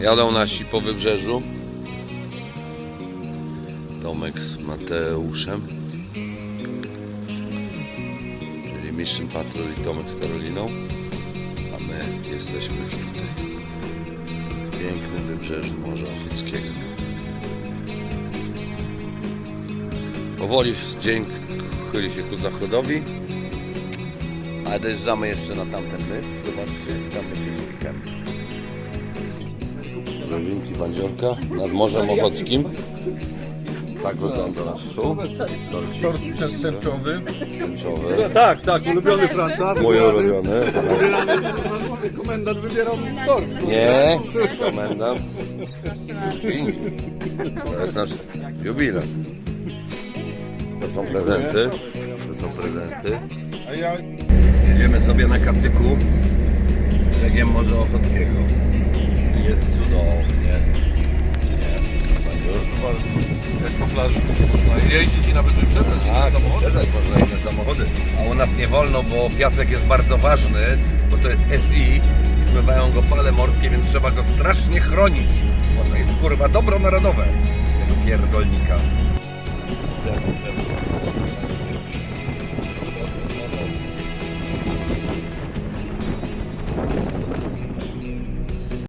Jadą nasi po wybrzeżu. Tomek z Mateuszem. Czyli Mission Patrol i Tomek z Karoliną. A my jesteśmy już tutaj. W pięknym wybrzeżu Morza Ochockiego. Powoli dzień chyli się ku zachodowi. Ale dojeżdżamy jeszcze na tamten mys. Zobaczcie, tam będzie Rożynki Bandziorka nad Morzem Ochockim. Tak wygląda nasz show. Tort ten- tęczowy. Tęczowy. Tak, tak, ulubiony Franca. Mój ulubiony. Komendant wybierał tort. Nie, komendant. To jest nasz jubilej. To są prezenty. To są prezenty. A ja Jedziemy sobie na kacyku brzegiem Morza Ochockiego. Cudownie. Czy nie? Bandzior? Jak po plaży można jeździć i nawet wyprzedzać inne Tak, samochody. wyprzedzać można inne samochody. A u nas nie wolno, bo piasek jest bardzo ważny, bo to jest SI i zmywają go fale morskie, więc trzeba go strasznie chronić. Bo to jest kurwa dobro narodowe tego pierdolnika.